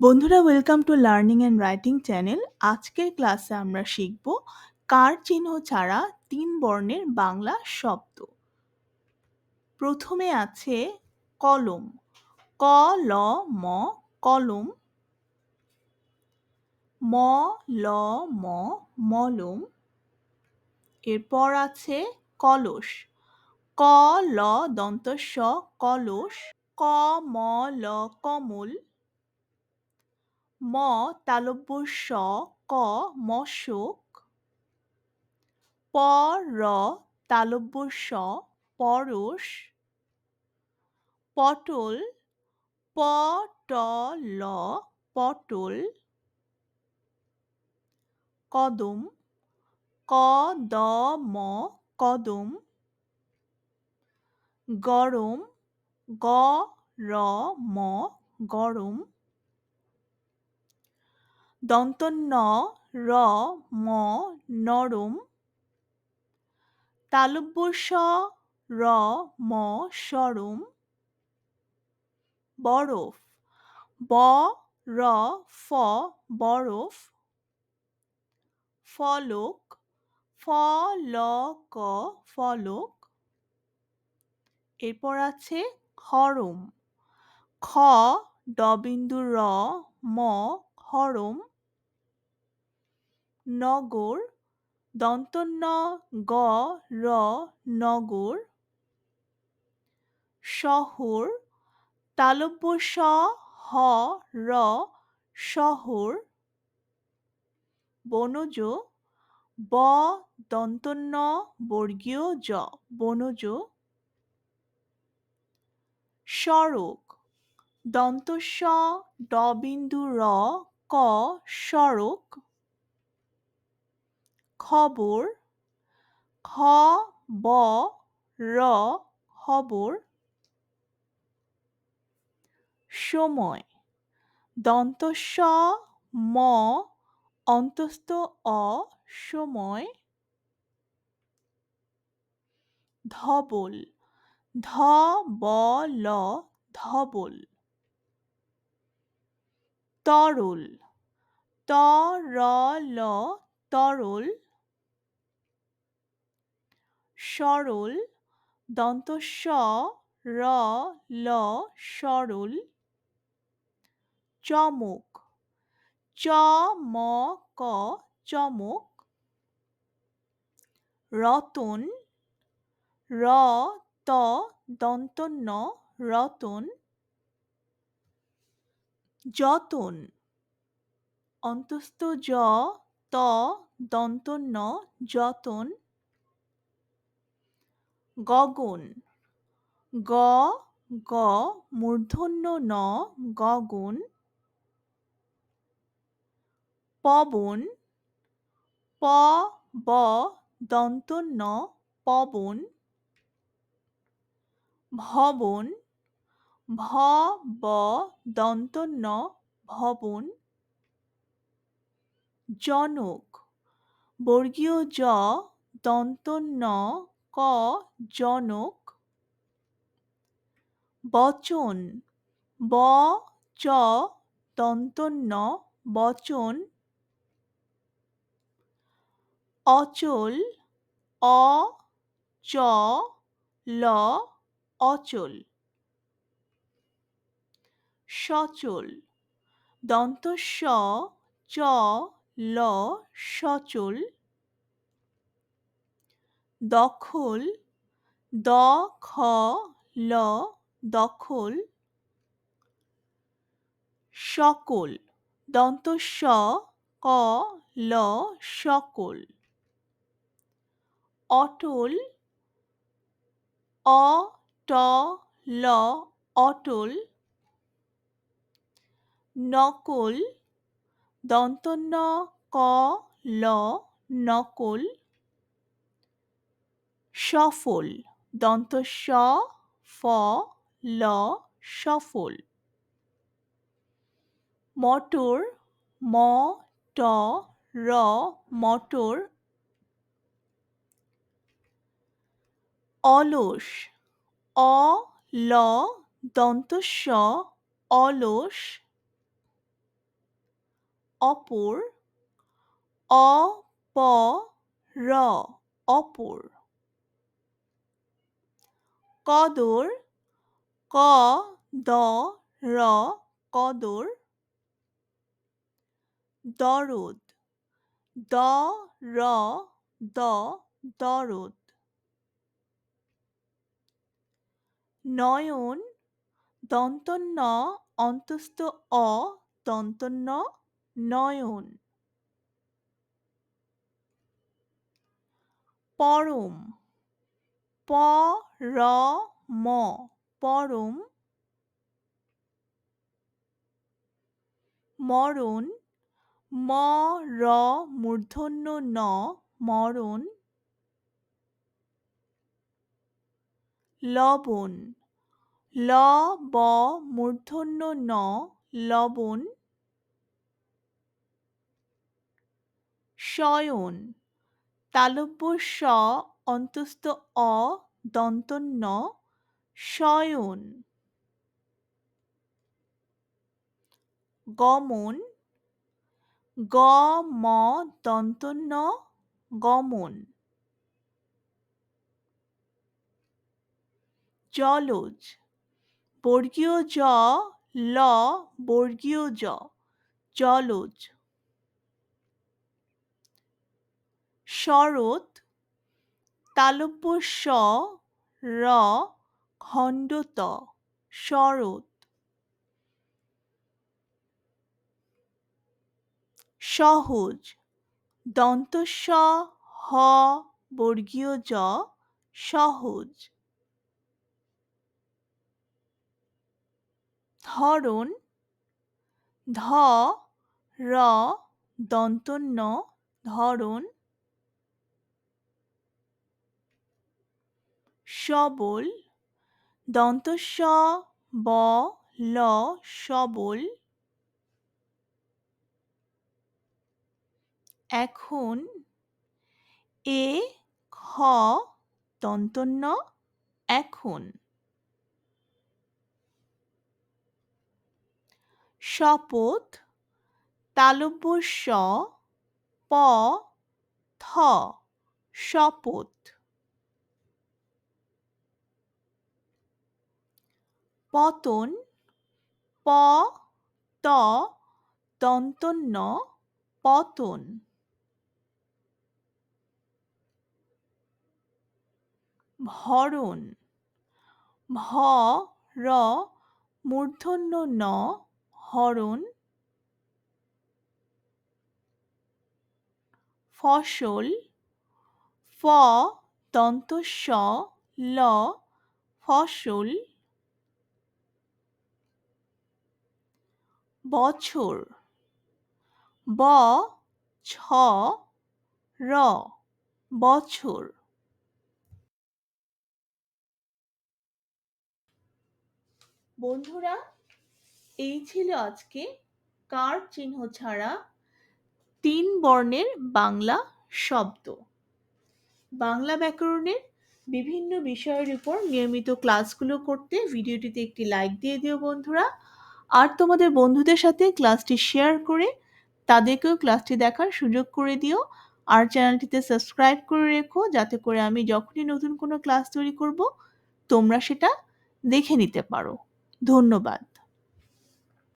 বন্ধুরা welcome to learning and writing channel আজকের ক্লাসে আমরা শিখব কার চিহ্ন ছাড়া তিন বর্ণের বাংলা শব্দ। প্রথমে আছে কলম। ক, ল, ম, কলম। ম, ল, ম, মলম। এরপর আছে কলস। ক, ল দন্ত স কলস। ক, ম, ল, কমল। ম তালব্য স ক মশক, প র তালব্য স পরশ, পটল, প ট ল পটল, কদম, ক দ ম কদম, গরম, গ র ম গরম দন্তন্য র, ম, নরম। তালব্য স র, ম, সরম। বরফ, ব, র, ফ, বরফ। ফলক, ফ, ল, ক, ফলক। এরপর আছে খরম খ ডবিন্দু র, ম খরম নগর দন্তন্য গ র, নগর। শহর তালব্য স হ র, শহর। বনজ, ব দন্তন্য বর্গীয় জ, বনজ। সড়ক দন্ত স ডবিন্দু র, ক, সড়ক। খবর, খ, ব, র, খবর। সময় দন্ত স ম, অন্তস্থ, অ, সময়। ধবল, ধ, ব, ল, ধবল। তরল, ত, র, ল, তরল। সরল, দন্ত স, র, ল, সরল। চমক, চ, ম, ক, চমক। রতন, র, ত, দন্ত ন, রতন। যতন, অন্তস্থ জ, ত, দন্ত ন, যতন। গগন। গ গ, মূর্ধন্য ন, গগন। পবন, প, ব, দন্তন্য, পবন। ভবন, ভ, ব, দন্তন্য, ভবন। জনক, বর্গীয় জ, দন্তন্য ক জনক, বচন, ব চ দন্তন্য বচন, অচল, অ চ ল অচল। সচল দন্ত স চ ল সচল দখল, দ, খ, ল, দখল। সকল, দন্ত স, ক, ল, সকল। অটল, অ, ট, ল, অটল। নকল, দন্ত ন, ক, ল, নকল। সফল। দন্ত স, ফ, ল, সফল। মটর, ম, ট, র, মটর। অলস, অ, ল, দন্ত স, অলস। অপর, অ, প, র, অপর। কদর, ক, দ, র, কদর। দরদ, দ, র, দ, দরদ। নয়ন, দন্তন্য, অন্তস্থ, অ, দন্তন্য, নয়ন। পরম প, র, ম, পরম মরণ, ম, র, মূর্ধন্য, ন, মরণ লবণ, ল, ব, মূর্ধন্য, ন, লবণ শয়ন তালব্য, স অন্তস্থ অ, দন্তন্য শয়ন গমন গ ম দন্তন্য গমন। জলজ, বর্গীয় জ, ল, বর্গীয় জ, জলজ। শরৎ তালব্য স, র খণ্ডত শরৎ। সহজ দন্তস্ব হ, বর্গীয় জ, সহজ। ধরন ধ, র, দন্তন্য ধরন সবল দন্তস্ব ব, ল, সবল। এখন এ খ দন্তন্য, এখন। শপথ, তালব্য স, প, থ, শপথ। পতন, প, ত, দন্তন্য, পতন। ভরণ, ভ, র, মূর্ধন্য, ন, হরণ। ফসল, ফ, দন্তস্ব, ল, ফসল। বছর। ব, ছ, র, বছর। বন্ধুরা, এই ছিল আজকে কার চিহ্ন ছাড়া তিন বর্ণের বাংলা শব্দ। বাংলা ব্যাকরণের বিভিন্ন বিষয়ের উপর নিয়মিত ক্লাসগুলো করতে ভিডিওটিতে একটি লাইক দিয়ে দিও বন্ধুরা। আর তোমাদের বন্ধুদের সাথে ক্লাসটি শেয়ার করে তাদেরকেও ক্লাসটি দেখার সুযোগ করে দিও। আর চ্যানেলটিতে সাবস্ক্রাইব করে রেখো, যাতে করে আমি যখনই নতুন কোনো ক্লাস তৈরি করব, তোমরা সেটা দেখে নিতে পারো। ধন্যবাদ।